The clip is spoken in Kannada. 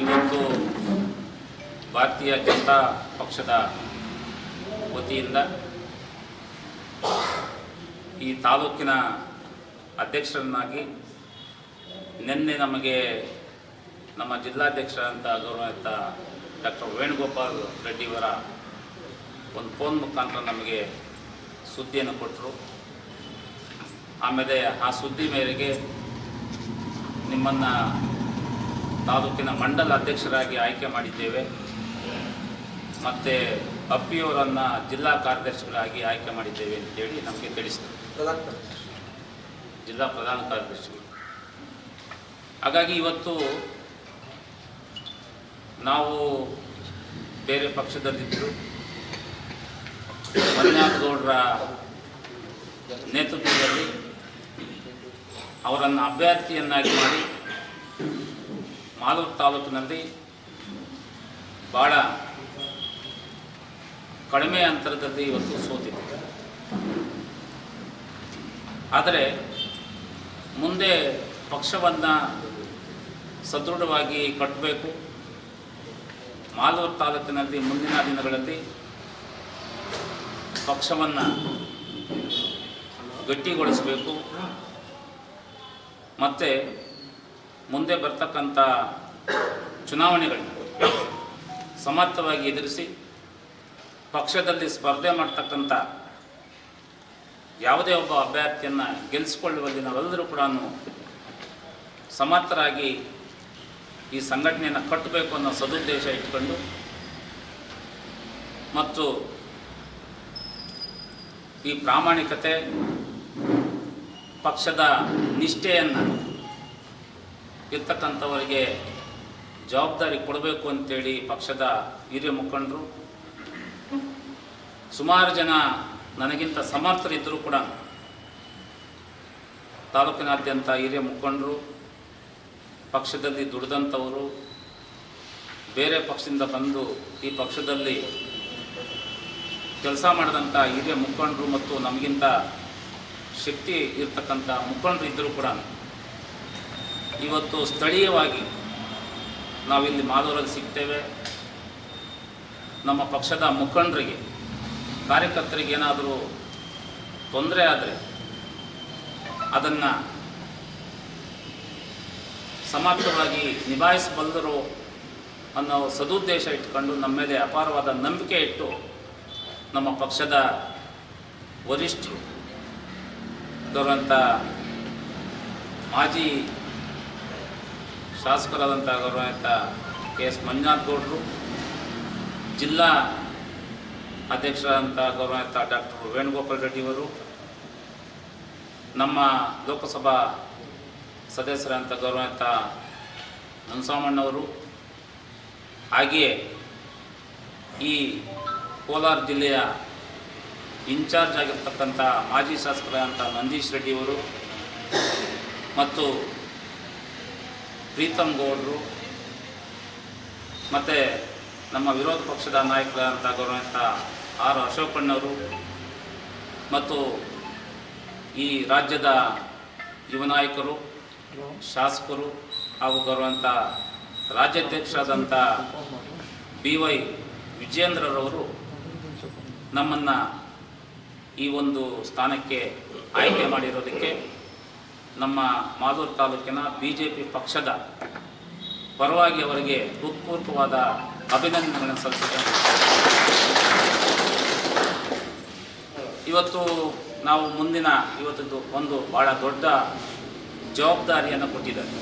ಇವತ್ತು ಭಾರತೀಯ ಜನತಾ ಪಕ್ಷದ ವತಿಯಿಂದ ಈ ತಾಲೂಕಿನ ಅಧ್ಯಕ್ಷರನ್ನಾಗಿ ನಿನ್ನೆ ನಮಗೆ ನಮ್ಮ ಜಿಲ್ಲಾಧ್ಯಕ್ಷರಂತ ಗೌರವಿತ ಡಾಕ್ಟರ್ ವೇಣುಗೋಪಾಲ್ ರೆಡ್ಡಿಯವರ ಒಂದು ಫೋನ್ ಮುಖಾಂತರ ನಮಗೆ ಸುದ್ದಿಯನ್ನು ಕೊಟ್ಟರು. ಆಮೇಲೆ ಆ ಸುದ್ದಿ ಮೇರೆಗೆ ನಿಮ್ಮನ್ನು ತಾಲೂಕಿನ ಮಂಡಲ ಅಧ್ಯಕ್ಷರಾಗಿ ಆಯ್ಕೆ ಮಾಡಿದ್ದೇವೆ. ಮತ್ತು ಅಪ್ಪಿಯವರನ್ನು ಜಿಲ್ಲಾ ಕಾರ್ಯದರ್ಶಿಗಳಾಗಿ ಆಯ್ಕೆ ಮಾಡಿದ್ದೇವೆ ಅಂತೇಳಿ ನಮಗೆ ತಿಳಿಸಿದರು. ಜಿಲ್ಲಾ ಪ್ರಧಾನ ಕಾರ್ಯದರ್ಶಿಗಳು. ಹಾಗಾಗಿ ಇವತ್ತು ನಾವು ಬೇರೆ ಪಕ್ಷದಲ್ಲಿದ್ದರು ಗೌಡರ ನೇತೃತ್ವದಲ್ಲಿ ಅವರನ್ನು ಅಭ್ಯರ್ಥಿಯನ್ನಾಗಿ ಮಾಡಿ ಮಾಲೂರು ತಾಲೂಕಿನಲ್ಲಿ ಭಾಳ ಕಡಿಮೆ ಅಂತರದಲ್ಲಿ ಇವತ್ತು ಸೋತಿದೆ. ಆದರೆ ಮುಂದೆ ಪಕ್ಷವನ್ನು ಸದೃಢವಾಗಿ ಕಟ್ಟಬೇಕು. ಮಾಲೂರು ತಾಲೂಕಿನಲ್ಲಿ ಮುಂದಿನ ದಿನಗಳಲ್ಲಿ ಪಕ್ಷವನ್ನು ಗಟ್ಟಿಗೊಳಿಸಬೇಕು. ಮತ್ತು ಮುಂದೆ ಬರ್ತಕ್ಕಂಥ ಚುನಾವಣೆಗಳನ್ನ ಸಮರ್ಥವಾಗಿ ಎದುರಿಸಿ ಪಕ್ಷದಲ್ಲಿ ಸ್ಪರ್ಧೆ ಮಾಡ್ತಕ್ಕಂಥ ಯಾವುದೇ ಒಬ್ಬ ಅಭ್ಯರ್ಥಿಯನ್ನು ಗೆಲ್ಲಿಸಿಕೊಳ್ಳುವಲ್ಲಿ ನಾವೆಲ್ಲರೂ ಕೂಡ ಸಮರ್ಥರಾಗಿ ಈ ಸಂಘಟನೆಯನ್ನು ಕಟ್ಟಬೇಕು ಅನ್ನೋ ಸದುದ್ದೇಶ ಇಟ್ಕೊಂಡು ಮತ್ತು ಈ ಪ್ರಾಮಾಣಿಕತೆ, ಪಕ್ಷದ ನಿಷ್ಠೆಯನ್ನು ಇರ್ತಕ್ಕಂಥವರಿಗೆ ಜವಾಬ್ದಾರಿ ಕೊಡಬೇಕು ಅಂತೇಳಿ ಪಕ್ಷದ ಹಿರಿಯ ಮುಖಂಡರು. ಸುಮಾರು ಜನ ನನಗಿಂತ ಸಮರ್ಥರಿದ್ದರೂ ಕೂಡ ತಾಲೂಕಿನಾದ್ಯಂತ ಹಿರಿಯ ಮುಖಂಡರು, ಪಕ್ಷದಲ್ಲಿ ದುಡಿದಂಥವರು, ಬೇರೆ ಪಕ್ಷದಿಂದ ಬಂದು ಈ ಪಕ್ಷದಲ್ಲಿ ಕೆಲಸ ಮಾಡಿದಂಥ ಹಿರಿಯ ಮುಖಂಡರು ಮತ್ತು ನಮಗಿಂತ ಶಕ್ತಿ ಇರ್ತಕ್ಕಂಥ ಮುಖಂಡರು ಇದ್ದರೂ ಕೂಡ ಇವತ್ತು ಸ್ಥಳೀಯವಾಗಿ ನಾವಿಲ್ಲಿ ಮಾಲೂರಲ್ಲಿ ಸಿಗ್ತೇವೆ. ನಮ್ಮ ಪಕ್ಷದ ಮುಖಂಡರಿಗೆ, ಕಾರ್ಯಕರ್ತರಿಗೆ ಏನಾದರೂ ತೊಂದರೆ ಆದರೆ ಅದನ್ನು ಸಮರ್ಥವಾಗಿ ನಿಭಾಯಿಸಬಲ್ಲರು ಅನ್ನೋ ಸದುದ್ದೇಶ ಇಟ್ಕೊಂಡು ನಮ್ಮ ಮೇಲೆ ಅಪಾರವಾದ ನಂಬಿಕೆ ಇಟ್ಟು ನಮ್ಮ ಪಕ್ಷದ ವರಿಷ್ಠರು ಗೌರವಂತ ಮಾಜಿ ಶಾಸಕರಾದಂಥ ಗೌರವಾನ್ವಿತ ಕೆ ಎಸ್ ಮಂಜುನಾಥ್ ಗೌಡರು, ಜಿಲ್ಲಾ ಅಧ್ಯಕ್ಷರಾದಂಥ ಗೌರವಾನ್ವಿತ ಡಾಕ್ಟರ್ ವೇಣುಗೋಪಾಲ್ ರೆಡ್ಡಿಯವರು ನಮ್ಮ ಲೋಕಸಭಾ ಸದಸ್ಯರಾದಂಥ ಗೌರವಂತ ನರಸಾಮಣ್ಣವರು ಹಾಗೆಯೇ ಈ ಕೋಲಾರ ಜಿಲ್ಲೆಯ ಇನ್ಚಾರ್ಜ್ ಆಗಿರ್ತಕ್ಕಂಥ ಮಾಜಿ ಶಾಸಕರಾದಂಥ ನಂದೀಶ್ ರೆಡ್ಡಿಯವರು ಮತ್ತು ಪ್ರೀತಮ್ ಗೌಡರು, ಮತ್ತು ನಮ್ಮ ವಿರೋಧ ಪಕ್ಷದ ನಾಯಕರಾದಂಥ ಗೌರವಂತ ಆರ್ ಅಶೋಕಣ್ಣವರು ಮತ್ತು ಈ ರಾಜ್ಯದ ಯುವ ನಾಯಕರು, ಶಾಸಕರು ಹಾಗೂ ಗೌರವಂತ ರಾಜ್ಯಾಧ್ಯಕ್ಷರಾದಂಥ ಬಿ ವೈ ವಿಜೇಂದ್ರರವರು ನಮ್ಮನ್ನು ಈ ಒಂದು ಸ್ಥಾನಕ್ಕೆ ಆಯ್ಕೆ ಮಾಡಿರೋದಕ್ಕೆ ನಮ್ಮ ಮಾದೂರು ತಾಲೂಕಿನ ಬಿ ಜೆ ಪಿ ಪಕ್ಷದ ಪರವಾಗಿ ಅವರಿಗೆ ಹೃತ್ಪೂರ್ವಕವಾದ ಅಭಿನಂದನೆಗಳನ್ನು ಸಲ್ಲಿಸಿದ್ದೇನೆ ಇವತ್ತು ನಾವು ಮುಂದಿನ ಇವತ್ತದ್ದು ಒಂದು ಭಾಳ ದೊಡ್ಡ ಜವಾಬ್ದಾರಿಯನ್ನು ಕೊಟ್ಟಿದ್ದಾರೆ.